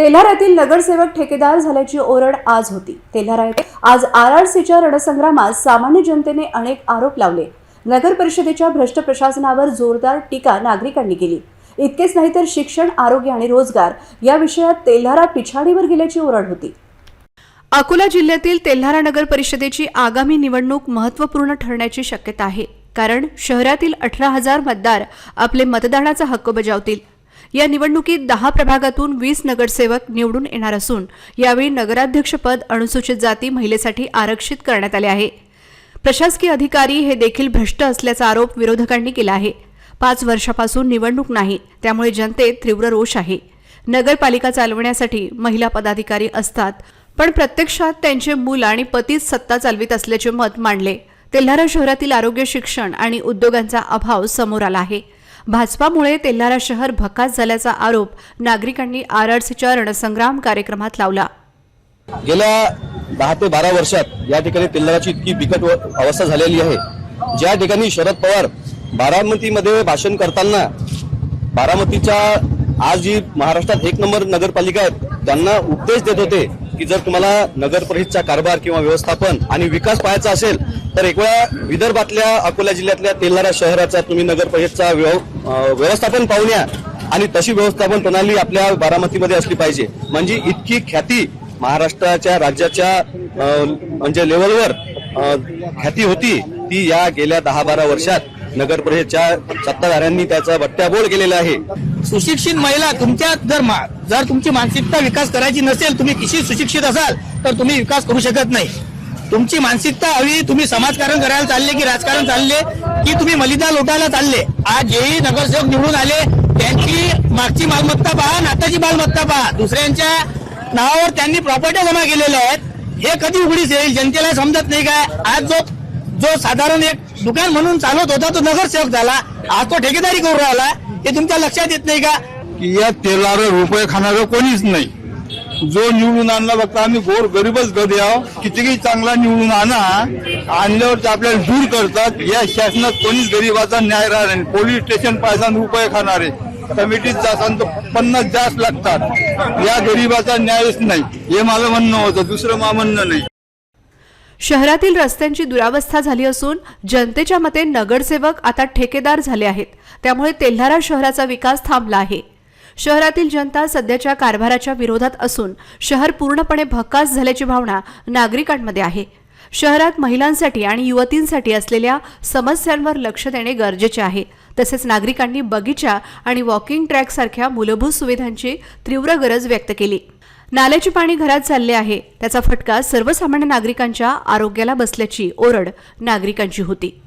तेल्हारातील नगरसेवक ठेकेदार झाल्याची ओरड आज होती. तेल्हारा येथे आज आर आर सीच्या रणसंग्रामात सामान्य जनतेने अनेक आरोप लावले. नगर परिषदेच्या भ्रष्ट प्रशासनावर जोरदार टीका नागरिकांनी केली. इतकेच नाही तर शिक्षण आरोग्य आणि रोजगार या विषयात तेल्हारा पिछाडीवर गेल्याची ओरड होती. अकोला जिल्ह्यातील तेल्हारा नगर परिषदेची आगामी निवडणूक महत्त्वपूर्ण ठरण्याची शक्यता आहे. कारण शहरातील अठरा हजार मतदार आपले मतदानाचा हक्क बजावतील. या निवडणुकीत दहा प्रभागातून वीस नगरसेवक निवडून येणार असून यावेळी नगराध्यक्षपद अनुसूचित जाती महिलेसाठी आरक्षित करण्यात आले आहे. प्रशासकीय अधिकारी हे देखील भ्रष्ट असल्याचा आरोप विरोधकांनी केला आहे. पाच वर्षापासून निवडणूक नाही त्यामुळे जनतेत तीव्र रोष आहे. नगरपालिका चालवण्यासाठी महिला पदाधिकारी असतात पण प्रत्यक्षात त्यांचे मूल आणि पतीच सत्ता चालवित असल्याचे मत मांडले. तेल्हारा शहरातील आरोग्य शिक्षण आणि उद्योगांचा अभाव समोर आला आहे. भाजपामुळे तेल्हारा शहर भकास झाल्याचा आरोप नागरिकांनी आरआरसीच्या रणसंग्राम कार्यक्रमात लावला. गेल्या दहा ते बारा वर्षात या ठिकाणी तेल्हाराची इतकी बिकट व- अवस्था झालेली आहे. ज्या ठिकाणी शरद पवार बारामतीमध्ये भाषण करताना बारामतीच्या आज जी महाराष्ट्रात एक नंबर नगरपालिका आहेत त्यांना उपदेश देत होते की जर तुम्हाला नगर परिषदचा कारभार किंवा व्यवस्थापन आणि विकास पाहायचा असेल तर एक वेळा विदर्भातल्या अकोला जिल्ह्यातल्या तेल्हारा शहराचा तुम्ही नगर परिषदचा व्यव- व्यवस्थापन पाहुण्या आणि तशी व्यवस्थापन प्रणाली आपल्या बारामतीमध्ये असली पाहिजे. म्हणजे इतकी ख्याती महाराष्ट्राच्या राज्याच्या म्हणजे लेवलवर अं, ख्याती होती ती या गेल्या दहा बारा वर्षात नगर परिषदच्या सत्ताधाऱ्यांनी त्याचा बट्ट्याबोळ केलेला आहे. सुशिक्षित महिला तुमच्या जर मा- जर तुमची मानसिकता विकास करायची नसेल तुम्ही किती सुशिक्षित असाल तर तुम्ही विकास करू शकत नाही. तुमची मानसिकता हवी तुम्ही समाजकारण करायला चालले की राजकारण चालले की तुम्ही मलिदा लोटायला चालले. आज जेही नगरसेवक निवडून आले त्यांची मागची मालमत्ता पहा नाताची मालमत्ता पहा. दुसऱ्यांच्या नावावर त्यांनी प्रॉपर्टी जमा केलेल्या आहेत. हे कधी उघडीस येईल जनतेला समजत नाही काय? आज जो जो साधारण एक दुकान म्हणून चालवत होता तो नगरसेवक झाला. आज तो ठेकेदारी करू राहिला. हे तुमच्या लक्षात येत नाही का? या तेलावर रुपये खाणारं कोणीच नाही. जो निवडून आणला बघता आम्ही गोर गरीबच गदी आहो. कितीही चांगला निवडून आणा आणल्यावर ते आपल्याला दूर करतात. या शासनात कोणीच गरीबाचा न्याय राहणार नाही. पोलीस स्टेशन पाहिजे रुपये खाणारे. कमिटीत जासान तर पन्नास जास्त लागतात. या गरीबाचा न्यायच नाही. हे माझं म्हणणं होतं. दुसरं मा म्हणणं नाही. शहरातील रस्त्यांची दुरावस्था झाली असून जनतेच्या मते नगरसेवक आता ठेकेदार झाले आहेत. त्यामुळे तेल्हारा शहराचा विकास थांबला आहे. शहरातील जनता सध्याच्या कारभाराच्या विरोधात असून शहर पूर्णपणे भकास झाल्याची भावना नागरिकांमध्ये आहे. शहरात महिलांसाठी आणि युवतींसाठी असलेल्या समस्यांवर लक्ष देणे गरजेचे आहे. तसेच नागरिकांनी बगीचा आणि वॉकिंग ट्रॅकसारख्या मूलभूत सुविधांची तीव्र गरज व्यक्त केली. नाल्याचे पाणी घरात चालले आहे. त्याचा फटका सर्वसामान्य नागरिकांच्या आरोग्याला बसल्याची ओरड नागरिकांची होती.